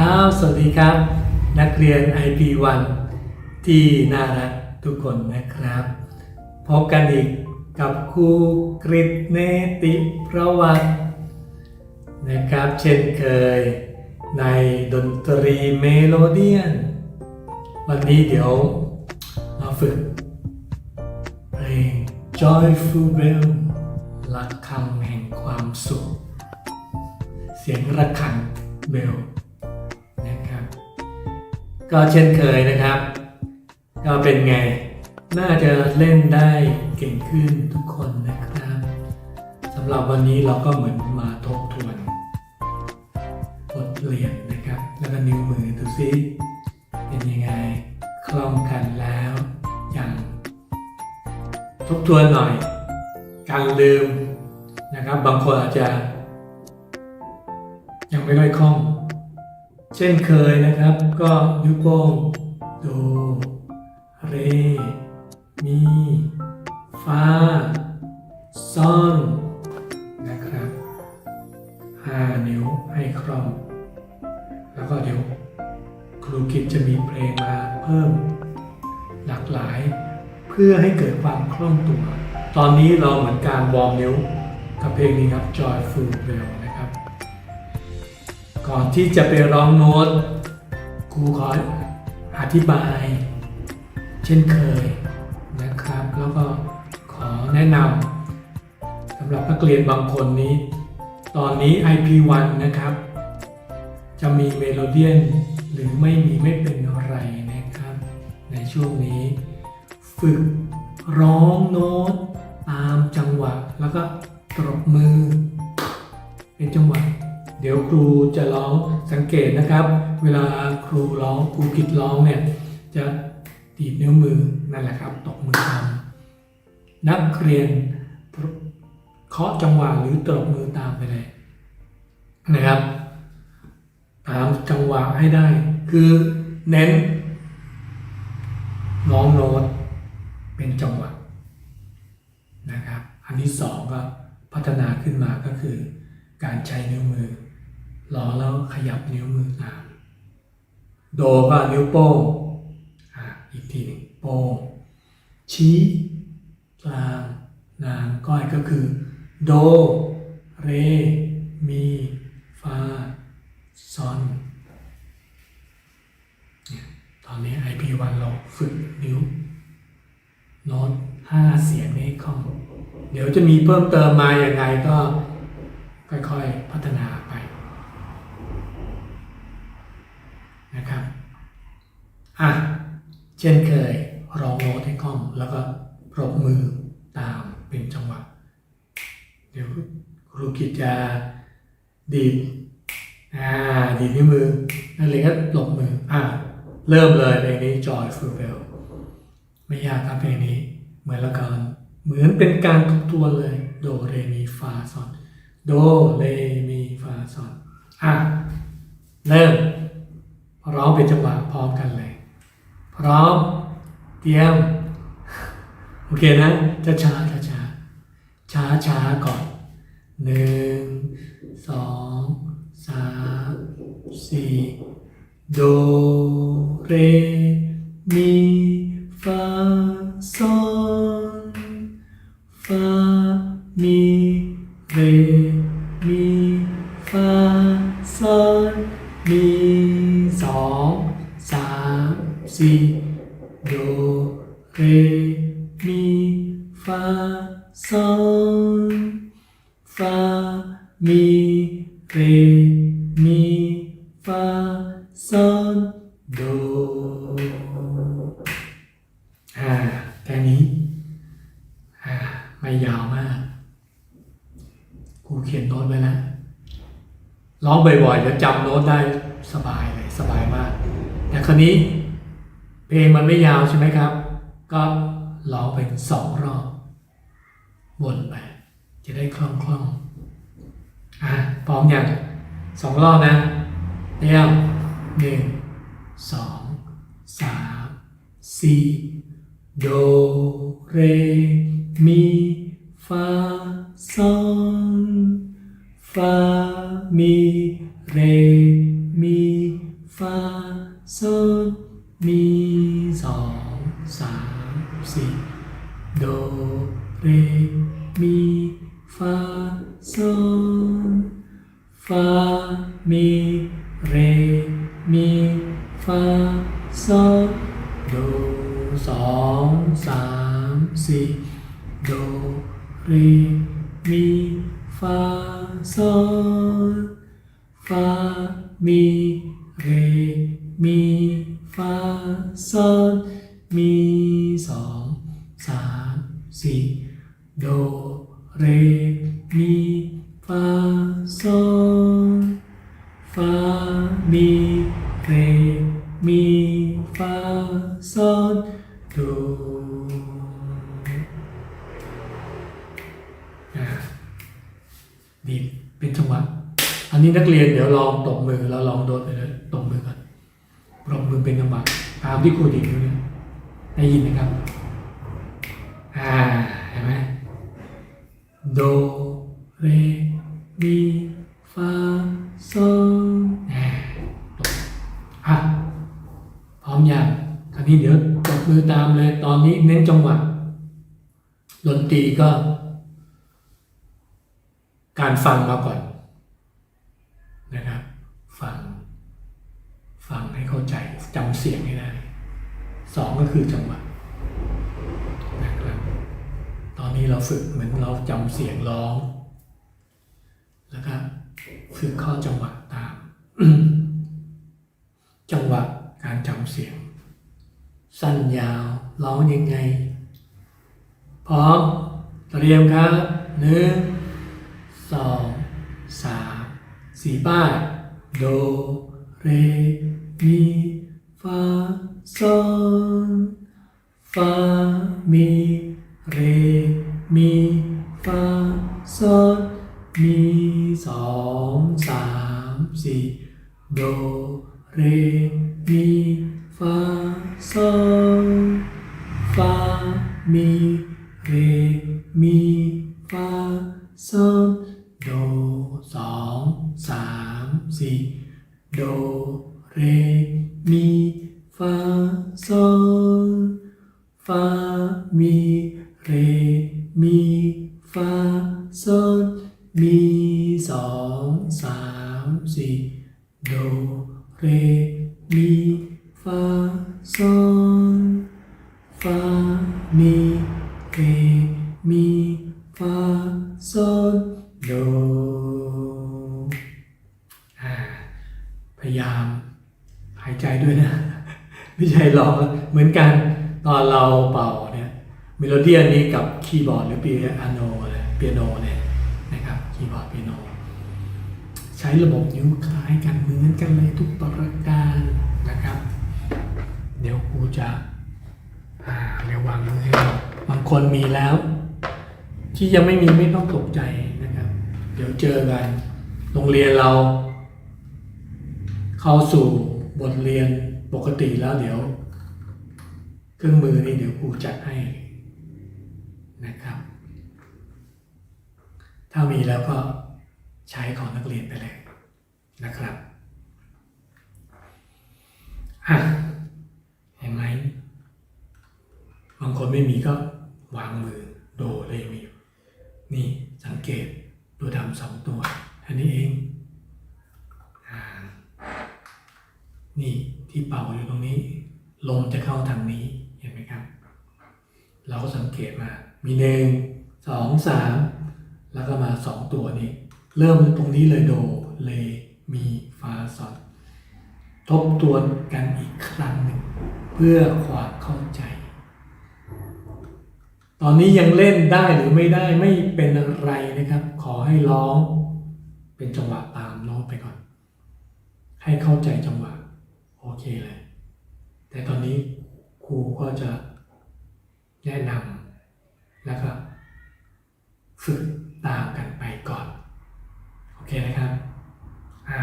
ครับ สวัสดีครับ นักเรียน IP1 ที่น่ารักทุกคนนะครับ พบกันอีกกับครูกริตเนติประวัตินะครับ เช่นเคยในดนตรีเมโลเดียน วันนี้เดี๋ยวมาฝึกเพลง Joyful Bell ระฆังแห่งความสุข เสียงระฆังเบล ก็เช่นเคยนะครับ ก็เป็นไง น่าจะเล่นได้เก่งขึ้นทุกคนนะครับสำหรับวันนี้เราก็เหมือนมาทบทวนบทเรียนนะครับ แล้วก็นิ้วมือดูซิเป็นยังไงคล่องกันแล้วอย่างทบทวนหน่อย การลืมนะครับ บางคนอาจจะ ยังไม่ค่อยคล่อง เช่นเคยนะครับ ก็นิ้วโป้งโดเร มีฟาซอนนะครับห้านิ้วให้คล่องแล้วก็เดี๋ยวครูกิจจะมีเพลงมาเพิ่มหลากหลาย เพื่อให้เกิดความคล่องตัว ตอนนี้เราเหมือนการวอร์มนิ้วกับเพลงนี้ครับ Joyful Bell ก่อนที่จะไปร้องโน้ตครูขออธิบาย เช่นเคยนะครับ แล้วก็ขอแนะนำสำหรับนักเรียนบางคนนี้ ตอนนี้ IP1 นะครับ จะมีเมโลเดียนหรือไม่มีไม่เป็นอะไรนะครับ ในช่วงนี้ ฝึกร้องโน้ตตามจังหวะแล้วก็ตรบมือ เป็นจังหวะ เดี๋ยวครูจะร้องสังเกตนะครับ เวลาครูร้องครูกิดร้องเนี่ยจะดีดนิ้วมือนั่นแหละครับตบมือตามนักเรียนเคาะจังหวะหรือตบมือตามไปเลยนะครับ ตามจังหวะให้ได้ คือเน้นร้องโน้ตเป็นจังหวะนะครับ อันที่สองก็พัฒนาขึ้นมาก็คือการใช้นิ้วมือ ล้อแล้วขยับนิ้วมือตาม โดก็นิ้วโป้งอีกทีหนึ่งโป้งชี้กลางนางก้อยก็คือ โด เร มี ฟา ซอนเนี่ยตอนนี้ IP1 เราฝึกนิ้วโน้ตห้าเสียงนี้คล่อง เดี๋ยวจะมีเพิ่มเติมมาอย่างไงก็ค่อยๆพัฒนาไป นะครับ อะ เช่นเคยร้องโน้ตให้คล่องแล้วก็ปรบมือตามเป็นจังหวะ เดี๋ยวครูกิจจะดีดอ่าดีดนิ้วมือนักเรียนก็ปรบมืออะเริ่มเลยเพลงนี้ Joyful Bell ไม่ยากครับเพลงนี้ เหมือนละกันเหมือนเป็นการทบทวนเลย โดเรมีฟาซอนโดเรมีฟาซอนอะ เริ่มร้องเป็นจังหวะพร้อมกันเลย พร้อม เตรียม โอเคนะ จะช้าช้าช้าช้าช้าก่อนหนึ่งสองสามสี่โดเร ซอนโดอ่าแค่นี้อ่าไม่ยาวมากครูเขียนโน้ตไว้แล้วร้องบ่อยๆเดี๋ยวจำโน้ตได้สบายเลยสบายมาก แต่คราวนี้ เพลงมันไม่ยาวใช่ไหมครับ ก็ร้องเป็นสองรอบวนไป จะได้คล่องคล่องๆอะพร้อมอย่างสองรอบนะ เตรียมหนึ่งสองสามสี่โด สองสามสี่โดเรมีฟาโซลฟามีเรมีฟาโซลมีสองสามสี่โดเร อันนี้นักเรียนเดี๋ยวลองตบมือแล้วลองโดดไปเลยตบมือก่อนปรบมือเป็นจังตามที่ครูดิดูเนี่ยได้ยินไหมครับ อ่าเห็นไหมโดเรมีฟาโซอ่าตบอะพร้อมยังคราวนี้เดี๋ยวตบมือตามเลย ตอนนี้เน้นจังหวะดนตรีก็ การฟังมาก่อน นะครับ ฟัง ฟังให้ เข้าใจจำเสียงให้ได้สองก็คือจังหวะนะครับ ตอนนี้เราฝึกเหมือนเราจำเสียงร้องแล้วก็ฝึกข้าจังหวะตาม จังหวะการจำเสียง สั้นยาวร้องยังไงพร้อมเตรียมครับหนึ่งสองสามสี่ป้ายโดเร มีฟาโซลฟามีเรมีฟาโซลมีสองสามสี่โดเร เรมีฟาโซลโดสองสามสี่โดเรมีฟาโซลฟามีเรมีฟาโซลมีสองสามสี่โดเรมีฟาโซลฟามีเรมีฟาโซลโดพยายามายใจด้วยนะ ไม่ใช่ร้องเหมือนกันตอนเราเป่าเนี่ยเมโลเดี้อันนี้กับคีย์บอร์ดหรือเปียโนเลยเปียโนเนี่ยนะครับคีย์บอร์ดเปียโน ใช้ระบบนิ้วคล้ายกันเหมือนกันเลยทุกประการนะครับ เดี๋ยวครูจะอ่าเดี๋ยววางมือให้เราบางคนมีแล้ว ที่ยังไม่มีไม่ต้องตกใจนะครับ เดี๋ยวเจอกันโรงเรียนเรา เข้าสู่ บทเรียนปกติแล้วเดี๋ยว เครื่องมือนี่เดี๋ยวครูจัดให้นะครับ ถ้ามีแล้วก็ใช้ของนักเรียนไปเลยนะครับอะเห็นไหมบางคนไม่มีก็วางมือโดเลยมี นี่สังเกตตัวดำสองตัว อันนี้เองอ่า นี่ที่เป่าอยู่ตรงนี้ ลมจะเข้าทางนี้เห็นไหมครับ เราก็สังเกตมา มีหนึ่งสองสามแล้วก็มาสองตัวนี้ เริ่มตรงนี้เลยโดเลมีฟาซอนทบทวนกันอีกครั้งหนึ่งเพื่อความเข้าใจ ตอนนี้ยังเล่นได้หรือไม่ได้ไม่เป็นอะไรนะครับ ขอให้ร้องเป็นจังหวะตามน้ตไปก่อน ให้เข้าใจจังหวะ โอเคเลย แต่ตอนนี้ครูก็จะแนะนำแล้วก็ฝึกตามกันไปก่อน โอเคนะครับอ่า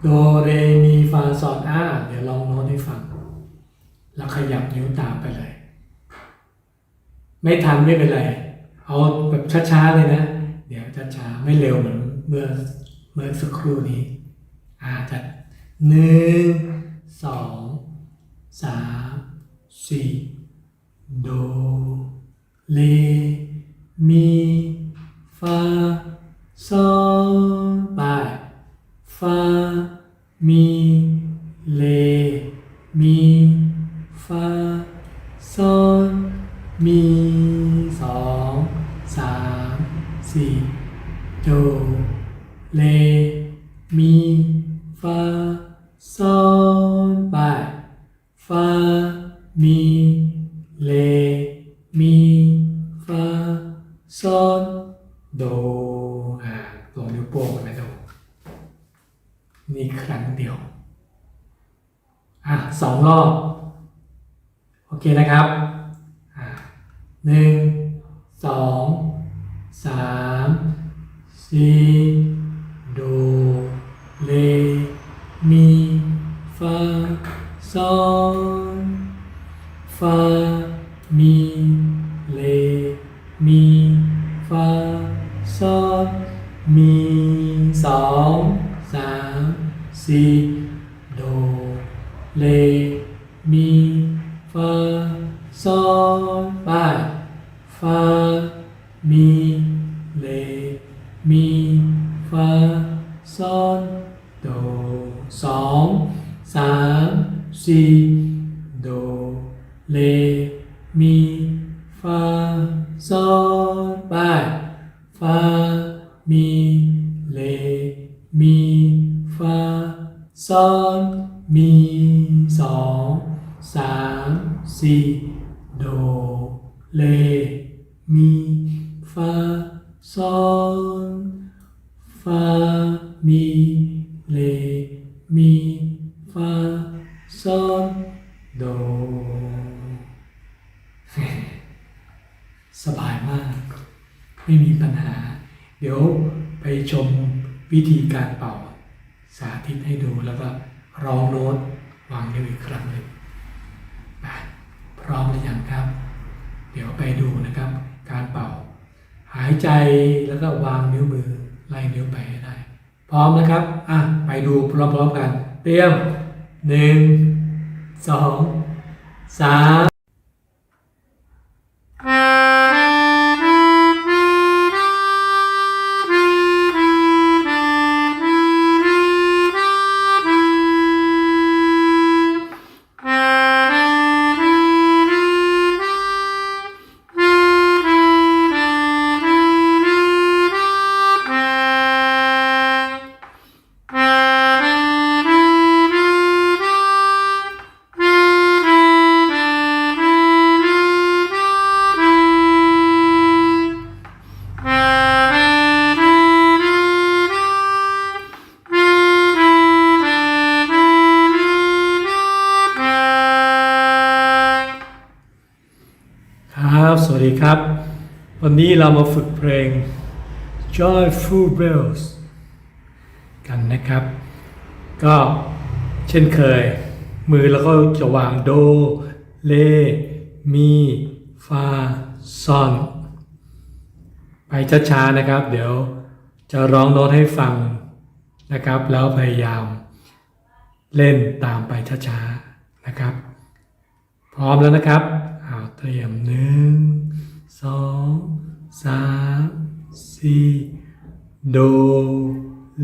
โดเรมีฟาซอนอาเดี๋ยวลองโน้ตให้ฟัง แล้วขยับนิ้วตามไปเลย ไม่ทันไม่เป็นไร เอาแบบช้าๆเลยนะ เดี๋ยวช้าๆไม่เร็วเหมือนเมื่อเมื่อสักครู่นี้อ่าจะหนึ่ง สองสามสี่โดเลมี ซอลโดอ่าลงนิ้วโป้งนะโดนี่ครั้งเดียว อะสองรอบ โอเคนะครับอะหนึ่งสองสามสี่โดเลมีฟาซอลฟา มีสองสามสี่โดเล มีฟาซอลมีสองสามสี่โดเลมีฟาซอลฟามีเลมีฟาซอลโดสบายมาก ไม่มีปัญหา เดี๋ยวไปชม วิธีการเป่าสาธิตให้ดูแล้วก็ร้องโน้ตวางนิ้วอีกครั้งหนึ่งพร้อมหรือยังครับ เดี๋ยวไปดูนะครับ การเป่า หายใจแล้วก็วางนิ้วมือไล่นิ้วไปให้ได้ พร้อมนะครับอะไปดูพร้อมๆกัน เตรียมหนึ่งสองสาม วัสดีครับ วันนี้เรามาฝึกเพลง Joyful Bells กันนะครับ ก็เช่นเคย มือเราก็จะวางโด เล มี ฟา ซอน ไปช้าๆนะครับ เดี๋ยวจะร้องโน้ตให้ฟังนะครับ แล้วพยายาม เล่นตามไปช้าๆนะครับ พร้อมแล้วนะครับเอาเตรียมหนึ่ง สอง สามสี่โด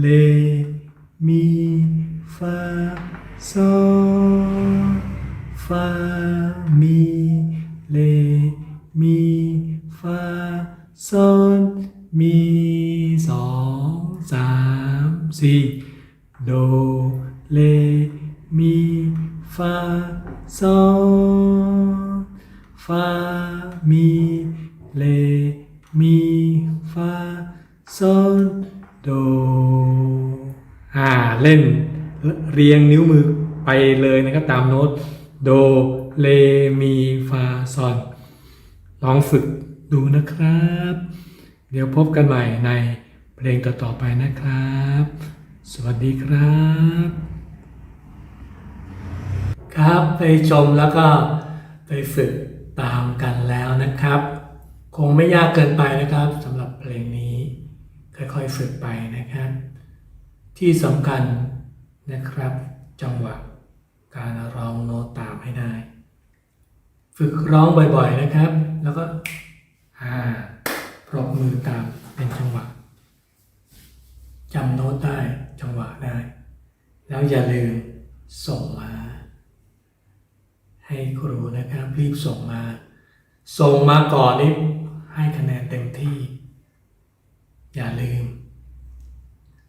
เลมีฟาซอลฟามีเลมีฟาซอล มีสองสามสี่โดเลมีฟาซอลฟามีเลมีฟาซอลโดอ่าเล่นเรียงนิ้วมือไปเลยนะครับตามโน้ตโดเลมีฟาซอลลองฝึกดูนะครับ เดี๋ยวพบกันใหม่ในเพลงต่อๆไปนะครับ สวัสดีครับ ครับไปชมแล้วก็ไปฝึกตามกันแล้วนะครับ คงไม่ยากเกินไปนะครับสำหรับเพลงนี้ ค่อยๆฝึกไปนะครับ ที่สำคัญนะครับ จังหวะการร้องโน้ตตามให้ได้ ฝึกร้องบ่อยๆนะครับ แล้วก็อ่าปรบมือตามเป็นจังหวะจำโน้ตได้จังหวะได้ แล้วอย่าลืมส่งมา ให้ครูนะครับ รีบส่งมา ส่งมาก่อนนี่ ให้คะแนนเต็มที่ อย่าลืม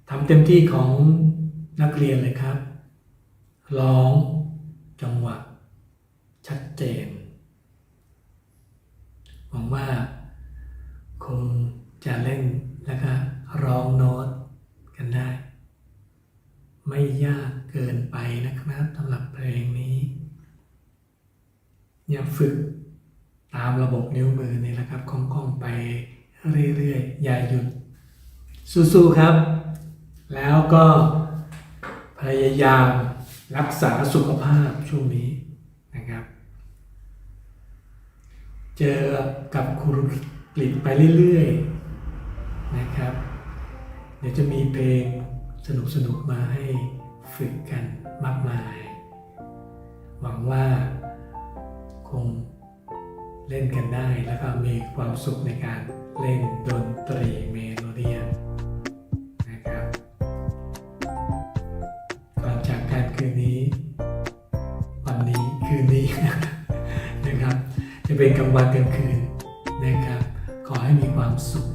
ทำเต็มที่ของนักเรียนเลยครับ ร้อง จังหวะ ชัดเจน หวังว่า คงจะเล่นแล้วก็ร้องโน้ตกันได้ ไม่ยากเกินไปนะครับสำหรับเพลงนี้ อย่าฝึกตามระบบนิ้วมือเนี่แหละครับคล่องๆไปเรื่อยๆ อย่าหยุด สู้ๆครับ แล้วก็พยายามรักษาสุขภาพช่วงนี้นะครับ เจอกับครูกลิดไปเรื่อยๆนะครับ เดี๋ยวจะมีเพลงสนุกๆมาให้ฝึกกันมากมาย หวังว่าคง เล่นกันได้แล้วก็มีความสุขในการเล่นดนตรีเมโลเดียนนะครับก่อนจากกันคืนนี้ วันนี้คืนนี้นะครับ จะเป็นกลางวันกลางคืนนะครับ ขอให้มีความสุข